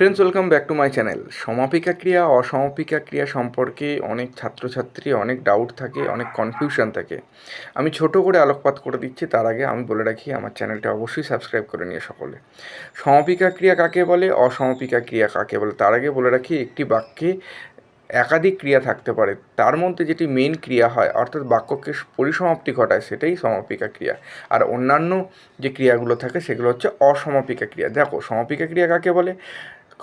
Friends welcome back to my channel সমাপিকা ক্রিয়া, অসমাপিকা ক্রিয়া সম্পর্কে অনেক ছাত্রছাত্রী, অনেক ডাউট থাকে, অনেক কনফিউশন থাকে। আমি ছোট করে আলোকপাত করে দিচ্ছি, তার আগে আমি বলে রাখি, আমার চ্যানেলটা অবশ্যই সাবস্ক্রাইব করে নিয়ে সকলে। সমাপিকা ক্রিয়া কাকে বলে, অসমাপিকা ক্রিয়া কাকে বলে, তার আগে বলে রাখি, একটি বাক্যে একাধিক ক্রিয়া থাকতে পারে। তার মধ্যে যেটি মেন ক্রিয়া হয়, অর্থাৎ বাক্যকে পরিসমাপ্তি ঘটায়, সেটাই সমাপিকা ক্রিয়া। আর অন্যান্য যে ক্রিয়াগুলো থাকে, সেগুলো হচ্ছে অসমাপিকা ক্রিয়া। দেখো, সমাপিকা ক্রিয়া কাকে বলে?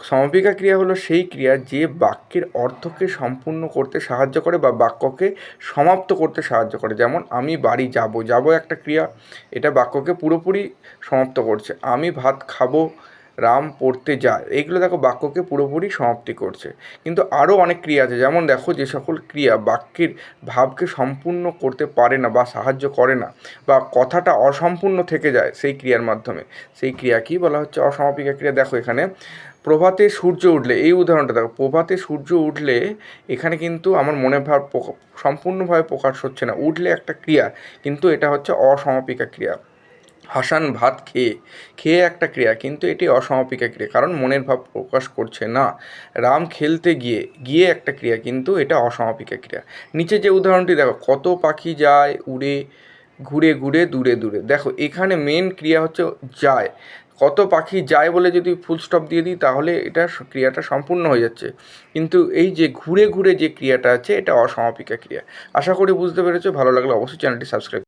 সমাপিকা ক্রিয়া হলো সেই ক্রিয়া যে বাক্যের অর্থকে সম্পূর্ণ করতে সাহায্য করে বা বাক্যকে সমাপ্ত করতে সাহায্য করে। যেমন, আমি বাড়ি যাব যাব একটা ক্রিয়া। এটা বাক্যকে পুরোপুরি সমাপ্ত করছে। আমি ভাত খাব রাম পড়তে যায়। এইগুলো দেখো বাক্যকে পুরোপুরি সমাপ্তি করছে। কিন্তু আরও অনেক ক্রিয়া আছে। যেমন দেখো যে সকল ক্রিয়া বাক্যের ভাবকে সম্পূর্ণ করতে পারে না বা সাহায্য করে না বা কথাটা অসম্পূর্ণ থেকে যায় সেই ক্রিয়ার মাধ্যমে। সেই ক্রিয়া কি বলা হচ্ছে? অসমাপিকা ক্রিয়া। দেখো এখানে, প্রভাতে সূর্য উঠলে, এই উদাহরণটা দেখো, প্রভাতে সূর্য উঠলে এখানে কিন্তু আমার মনে ভাব সম্পূর্ণভাবে প্রকাশ হচ্ছে না। উঠলে একটা ক্রিয়া, কিন্তু এটা হচ্ছে অসমাপিকা ক্রিয়া। হাসান ভাত খেয়ে খেয়ে একটা ক্রিয়া, কিন্তু এটি অসমাপিকা ক্রিয়া, কারণ মনের ভাব প্রকাশ করছে না। রাম খেলতে গিয়ে গিয়ে একটা ক্রিয়া, কিন্তু এটা অসমাপিকা ক্রিয়া। নিচে যে উদাহরণটি দেখো, কত পাখি যায় উড়ে, ঘুরে ঘুরে, দূরে দূরে। দেখো, এখানে মেন ক্রিয়া হচ্ছে যায়। কত পাখি যায় বলে যদি ফুল স্টপ দিয়ে দিই, তাহলে এটা ক্রিয়াটা সম্পূর্ণ হয়ে যাচ্ছে। কিন্তু এই যে ঘুরে ঘুরে যে ক্রিয়াটা আছে, এটা অসমাপিকা ক্রিয়া। আশা করি বুঝতে পেরেছ, ভালো লাগলে অবশ্যই চ্যানেলটি সাবস্ক্রাইব